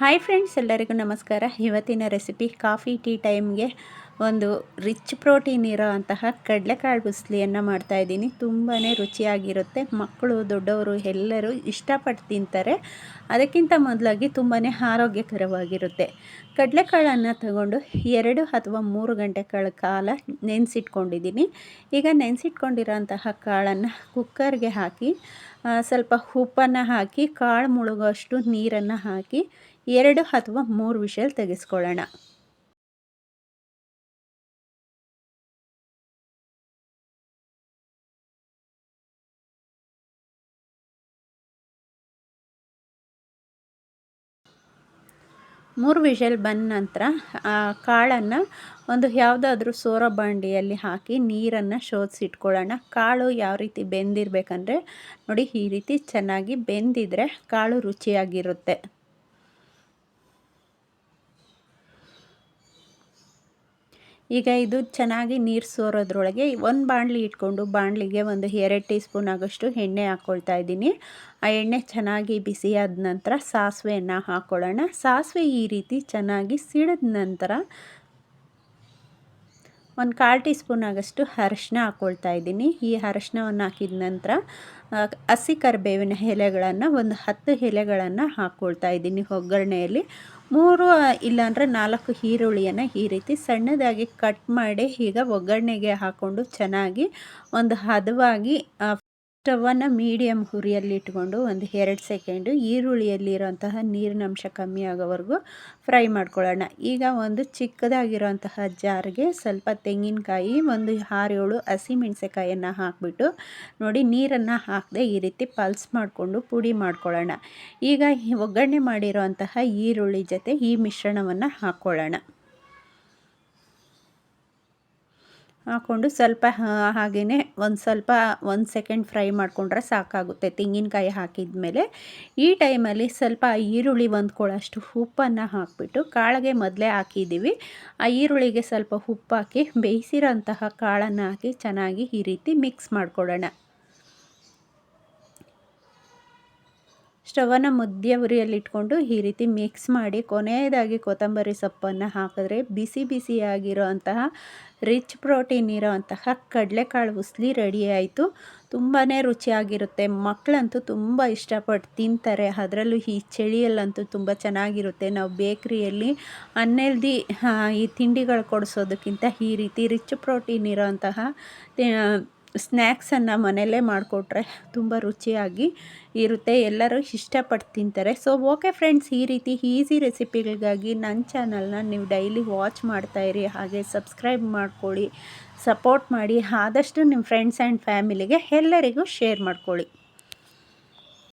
Hi friends ಎಲ್ಲರಿಗೂ ನಮಸ್ಕಾರ. ಇವತ್ತಿನ ರೆಸಿಪಿ ಕಾಫಿ ಟೀ ಟೈಮ್ಗೆ ಒಂದು ರಿಚ್ ಪ್ರೋಟೀನ್ ಇರೋ ಅಂತಹ ಕಡಲೆಕಾಳು ಮಾಡ್ತಾ ಮಾಡ್ತಾಯಿದ್ದೀನಿ ತುಂಬಾ ರುಚಿಯಾಗಿರುತ್ತೆ. ಮಕ್ಕಳು, ದೊಡ್ಡವರು, ಎಲ್ಲರೂ ಇಷ್ಟಪಟ್ಟು ತಿಂತಾರೆ. ಅದಕ್ಕಿಂತ ಮೊದಲಾಗಿ ತುಂಬಾ ಆರೋಗ್ಯಕರವಾಗಿರುತ್ತೆ. ಕಡಲೆಕಾಳನ್ನು ತಗೊಂಡು ಎರಡು ಅಥವಾ ಮೂರು ಗಂಟೆಗಳ ಕಾಲ ನೆನೆಸಿಟ್ಕೊಂಡಿದ್ದೀನಿ. ಈಗ ನೆನೆಸಿಟ್ಕೊಂಡಿರೋಂತಹ ಕಾಳನ್ನು ಕುಕ್ಕರ್ಗೆ ಹಾಕಿ ಸ್ವಲ್ಪ ಉಪ್ಪನ್ನು ಹಾಕಿ, ಕಾಳು ಮುಳುಗೋಷ್ಟು ನೀರನ್ನು ಹಾಕಿ, ಎರಡು ಅಥವಾ ಮೂರು ವಿಷಲ್ ತೆಗೆಸ್ಕೊಳ್ಳೋಣ. ಮೂರು ವಿಷಲ್ ಬಂದ ನಂತರ ಕಾಳನ್ನು ಒಂದು ಯಾವುದಾದ್ರೂ ಸೋರ ಬಾಂಡಿಯಲ್ಲಿ ಹಾಕಿ ನೀರನ್ನು ಶೋಧಿಸಿಟ್ಕೊಳ್ಳೋಣ. ಕಾಳು ಯಾವ ರೀತಿ ಬೆಂದಿರಬೇಕಂದ್ರೆ, ನೋಡಿ ಈ ರೀತಿ ಚೆನ್ನಾಗಿ ಬೆಂದಿದ್ರೆ ಕಾಳು ರುಚಿಯಾಗಿರುತ್ತೆ. ಈಗ ಇದು ಚೆನ್ನಾಗಿ ನೀರು ಸೋರೋದ್ರೊಳಗೆ ಒಂದು ಬಾಣಲಿ ಇಟ್ಕೊಂಡು ಬಾಣಲಿಗೆ ಒಂದು ಎರಡು ಟೀ ಸ್ಪೂನ್ ಆಗೋಷ್ಟು ಎಣ್ಣೆ ಹಾಕ್ಕೊಳ್ತಾ ಇದ್ದೀನಿ. ಆ ಎಣ್ಣೆ ಚೆನ್ನಾಗಿ ಬಿಸಿಯಾದ ನಂತರ ಸಾಸಿವೆಯನ್ನು ಹಾಕ್ಕೊಳ್ಳೋಣ ಸಾಸಿವೆ ಈ ರೀತಿ ಚೆನ್ನಾಗಿ ಸಿಡಿದ ನಂತರ ಒಂದು ಕಾಲು ಟೀ ಸ್ಪೂನ್ ಆಗಷ್ಟು ಅರಶಿನ ಹಾಕ್ಕೊಳ್ತಾ ಇದ್ದೀನಿ. ಈ ಅರಶಿನವನ್ನು ಹಾಕಿದ ನಂತರ ಹಸಿ ಕರಿಬೇವಿನ ಎಲೆಗಳನ್ನು, ಒಂದು ಹತ್ತು ಎಲೆಗಳನ್ನು ಹಾಕ್ಕೊಳ್ತಾ ಇದ್ದೀನಿ ಒಗ್ಗರಣೆಯಲ್ಲಿ. ಮೂರು ಇಲ್ಲಾಂದರೆ ನಾಲ್ಕು ಈರುಳ್ಳಿಯನ್ನು ಈ ರೀತಿ ಸಣ್ಣದಾಗಿ ಕಟ್ ಮಾಡಿ ಈಗ ಒಗ್ಗರಣೆಗೆ ಹಾಕ್ಕೊಂಡು ಚೆನ್ನಾಗಿ ಒಂದು ಹದವಾಗಿ ಸ್ಟವನ್ನು ಮೀಡಿಯಮ್ ಹುರಿಯಲ್ಲಿ ಇಟ್ಕೊಂಡು ಒಂದು ಎರಡು ಸೆಕೆಂಡು ಈರುಳ್ಳಿಯಲ್ಲಿರೋಂತಹ ನೀರಿನಂಶ ಕಮ್ಮಿ ಆಗೋವರೆಗೂ ಫ್ರೈ ಮಾಡ್ಕೊಳ್ಳೋಣ. ಈಗ ಒಂದು ಚಿಕ್ಕದಾಗಿರೋಂತಹ ಜಾರ್ಗೆ ಸ್ವಲ್ಪ ತೆಂಗಿನಕಾಯಿ, ಒಂದು ಆರೇಳು ಹಸಿಮೆಣಸಿನಕಾಯಿಯನ್ನು ಹಾಕಿಬಿಟ್ಟು ನೋಡಿ ನೀರನ್ನು ಹಾಕದೆ ಈ ರೀತಿ ಪಲ್ಸ್ ಮಾಡಿಕೊಂಡು ಪುಡಿ ಮಾಡ್ಕೊಳ್ಳೋಣ. ಈಗ ಒಗ್ಗರಣೆ ಮಾಡಿರೋಂತಹ ಈರುಳ್ಳಿ ಜೊತೆ ಈ ಮಿಶ್ರಣವನ್ನು ಹಾಕ್ಕೊಳ್ಳೋಣ. ಹಾಕ್ಕೊಂಡು ಸ್ವಲ್ಪ ಹಾಗೆಯೇ ಒಂದು ಸ್ವಲ್ಪ, ಒಂದು ಸೆಕೆಂಡ್ ಫ್ರೈ ಮಾಡಿಕೊಂಡ್ರೆ ಸಾಕಾಗುತ್ತೆ. ತೆಂಗಿನಕಾಯಿ ಹಾಕಿದ ಮೇಲೆ ಈ ಟೈಮಲ್ಲಿ ಸ್ವಲ್ಪ ಈರುಳ್ಳಿ ಹೊಂದ್ಕೊಳ್ಳೋಷ್ಟು ಉಪ್ಪನ್ನು ಹಾಕಿಬಿಟ್ಟು ಕಾಳಿಗೆ ಮೊದಲೇ ಹಾಕಿದ್ದೀವಿ. ಆ ಈರುಳ್ಳಿಗೆ ಸ್ವಲ್ಪ ಉಪ್ಪಾಕಿ ಬೇಯಿಸಿರೋಂತಹ ಕಾಳನ್ನು ಹಾಕಿ ಚೆನ್ನಾಗಿ ಈ ರೀತಿ ಮಿಕ್ಸ್ ಮಾಡಿಕೊಡೋಣ ಸ್ಟವನ್ನು ಮಧ್ಯ ಉರಿಯಲ್ಲಿಟ್ಕೊಂಡು ಈ ರೀತಿ ಮಿಕ್ಸ್ ಮಾಡಿ ಕೊನೆಯದಾಗಿ ಕೊತ್ತಂಬರಿ ಸೊಪ್ಪನ್ನು ಹಾಕಿದ್ರೆ ಬಿಸಿ ಬಿಸಿಯಾಗಿರೋ ಅಂತಹ ರಿಚ್ ಪ್ರೋಟೀನ್ ಇರೋ ಅಂತಹ ಕಡಲೆಕಾಳು ಉಸ್ಲಿ ರೆಡಿ ಆಯಿತು. ತುಂಬಾ ರುಚಿಯಾಗಿರುತ್ತೆ. ಮಕ್ಕಳಂತೂ ತುಂಬ ಇಷ್ಟಪಟ್ಟು ತಿಂತಾರೆ. ಅದರಲ್ಲೂ ಈ ಚಳಿಯಲ್ಲಂತೂ ತುಂಬ ಚೆನ್ನಾಗಿರುತ್ತೆ. ನಾವು ಬೇಕ್ರಿಯಲ್ಲಿ ಅನ್ನೆಲ್ದಿ ಈ ತಿಂಡಿಗಳು ಕೊಡಿಸೋದಕ್ಕಿಂತ ಈ ರೀತಿ ರಿಚ್ ಪ್ರೋಟೀನ್ ಇರೋ ಅಂತಹ ಸ್ನ್ಯಾಕ್ಸನ್ನು ಮನೆಯಲ್ಲೇ ಮಾಡಿಕೊಟ್ರೆ ತುಂಬ ರುಚಿಯಾಗಿ ಇರುತ್ತೆ. ಎಲ್ಲರೂ ಇಷ್ಟಪಟ್ಟು ತಿಂತಾರೆ. ಸೊ ಓಕೆ ಫ್ರೆಂಡ್ಸ್ ಈ ರೀತಿ ಈಸಿ ರೆಸಿಪಿಗಳಿಗಾಗಿ ನನ್ನ ಚಾನಲ್ನ ನೀವು ಡೈಲಿ ವಾಚ್ ಮಾಡ್ತಾಯಿರಿ ಹಾಗೆ ಸಬ್ಸ್ಕ್ರೈಬ್ ಮಾಡಿಕೊಳ್ಳಿ ಸಪೋರ್ಟ್ ಮಾಡಿ, ಆದಷ್ಟು ನಿಮ್ಮ ಫ್ರೆಂಡ್ಸ್ ಆ್ಯಂಡ್ ಫ್ಯಾಮಿಲಿಗೆ ಎಲ್ಲರಿಗೂ ಶೇರ್ ಮಾಡ್ಕೊಳ್ಳಿ.